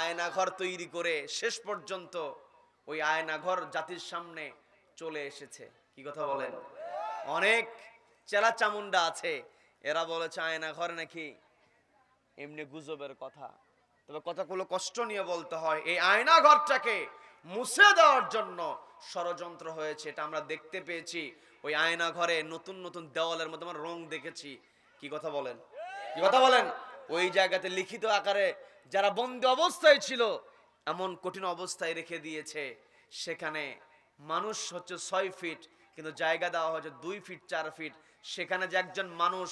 আয়না ঘর তৈরি করে শেষ পর্যন্ত ওই আয়না ঘর জাতির সামনে চলে এসেছে। কি কথা বলেন? অনেক চেলা চামুন্ডা আছে। এরা বলেছে আয়না ঘর নাকি এমনি গুজবের কথা। তবে কথাগুলো কষ্ট নিয়ে বলতে হয়, এই আয়না ঘরটাকে মুছে দেওয়ার জন্য ষড়যন্ত্র হয়েছে। এটা আমরা দেখতে পেয়েছি। ওই আয়না ঘরে নতুন নতুন দেওয়ালের মধ্যে আমরা রং দেখেছি। কি কথা বলেন? কি কথা বলেন? ওই জায়গাতে লিখিত আকারে যারা বন্দি অবস্থায় ছিল, এমন কঠিন অবস্থায় রেখে দিয়েছে। সেখানে মানুষ হচ্ছে ছয় ফিট, কিন্তু জায়গা দেওয়া হয়েছে দুই ফিট, চার ফিট। সেখানে যে একজন মানুষ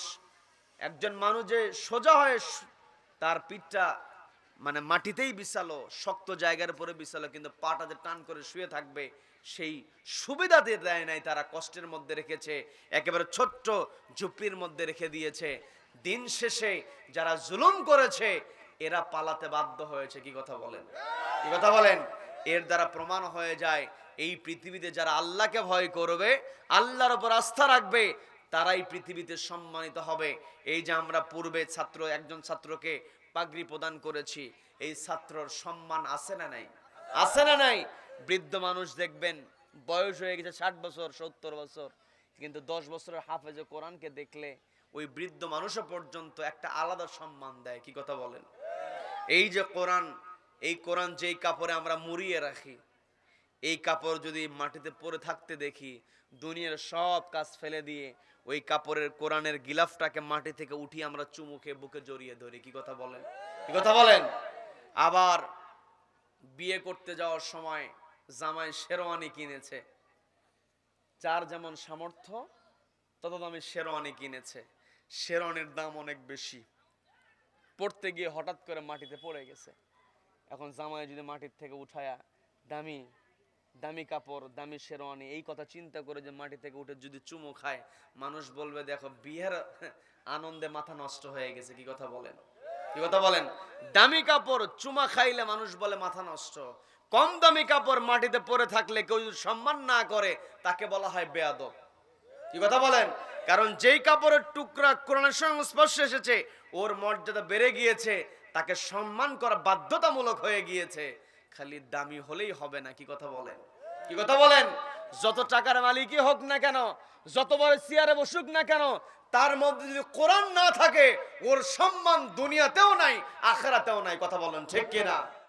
একজন মানুষ যে সোজা হয়ে তার পিঠটা মানে মাটিতেই বিছালো, শক্ত জায়গার উপরে বিছালো, কিন্তু পাটাতে টান করে শুয়ে থাকবে, সেই সুবিধা দিয়ে দেয় নাই, তারা কষ্টের মধ্যে রেখেছে, একেবারে ছোট্ট ঝুপড়ির মধ্যে রেখে দিয়েছে। দিন শেষে যারা জুলুম করেছে এরা পালাতে বাধ্য হয়েছে, কি কথা বলেন? কি কথা বলেন? এর দ্বারা প্রমাণ হয়ে যায়, এই পৃথিবীতে যারা আল্লাহকে ভয় করবে, আল্লাহর উপর আস্থা রাখবে, তারাই পৃথিবীতে সম্মানিত হবে। এই যে আমরা পূর্বে ছাত্র, একজন ছাত্রকে পাগড়ি প্রদান করেছি, এই ছাত্রর সম্মান আছে না নাই? আছে না নাই? বৃদ্ধ মানুষ দেখবেন, বয়স হয়ে গেছে ষাট বছর, সত্তর বছর, কিন্তু দশ বছরের হাফেজে কোরআনকে দেখলে ওই বৃদ্ধ মানুষও পর্যন্ত একটা আলাদা সম্মান দেয়, কি কথা বলেন? এই যে কোরআন, এই কোরআন যেই কাপড়ে আমরা মুড়িয়ে রাখি, এই কাপড় যদি মাটিতে পড়ে থাকতে দেখি, দুনিয়ার সব কাজ ফেলে দিয়ে ওই কাপড়ের কোরআনের গিলাফটাকে মাটি থেকে উঠিয়ে আমরা চুমুকে বুকে জড়িয়ে ধরি। কি কথা বলেন? কি কথা বলেন? আবার বিয়ে করতে যাওয়ার সময় জামাই শেরওয়ানি কিনেছে। যার যেমন সামর্থ্য তত দামে শেরওয়ানি কিনেছে। শেরওয়ানির দাম অনেক বেশি। পড়তে গিয়ে হঠাৎ করে মাটিতে পড়ে গেছে। এখন জামাই যদি মাটির থেকে উঠায়া দামি দামি কাপড়, দামি শেরওয়ানি, এই কথা চিন্তা করে যে মাটি থেকে উঠে যদি চুমু খায়, মানুষ বলবে, দেখো, বিয়ের আনন্দে মাথা নষ্ট হয়ে গেছে। কি কথা বলেন? কি কথা বলেন? দামি কাপড়, চুমা খাইলে মানুষ বলে মাথা নষ্ট। কম দামি কাপড় মাটিতে পড়ে থাকলে কেউ সম্মান না করে, তাকে বলা হয় বেয়াদব। কি কথা বলেন? কারণ যেই কাপড়ের টুকরা কোরআনের সংস্পর্শে এসেছে, ওর মর্যাদা বেড়ে গিয়েছে, তাকে সম্মান করা বাধ্যতামূলক হয়ে গিয়েছে। খালি দামি হলেই হবে না, কি কথা বলেন? কি কথা বলেন? যত টাকার মালিকই হোক না কেন, যত বড় চেয়ারে বসুক না কেন, তার মধ্যে যদি কোরআন না থাকে, ওর সম্মান দুনিয়াতেও নাই, আখেরাতেও নাই, কথা বলেন ঠিক কিনা?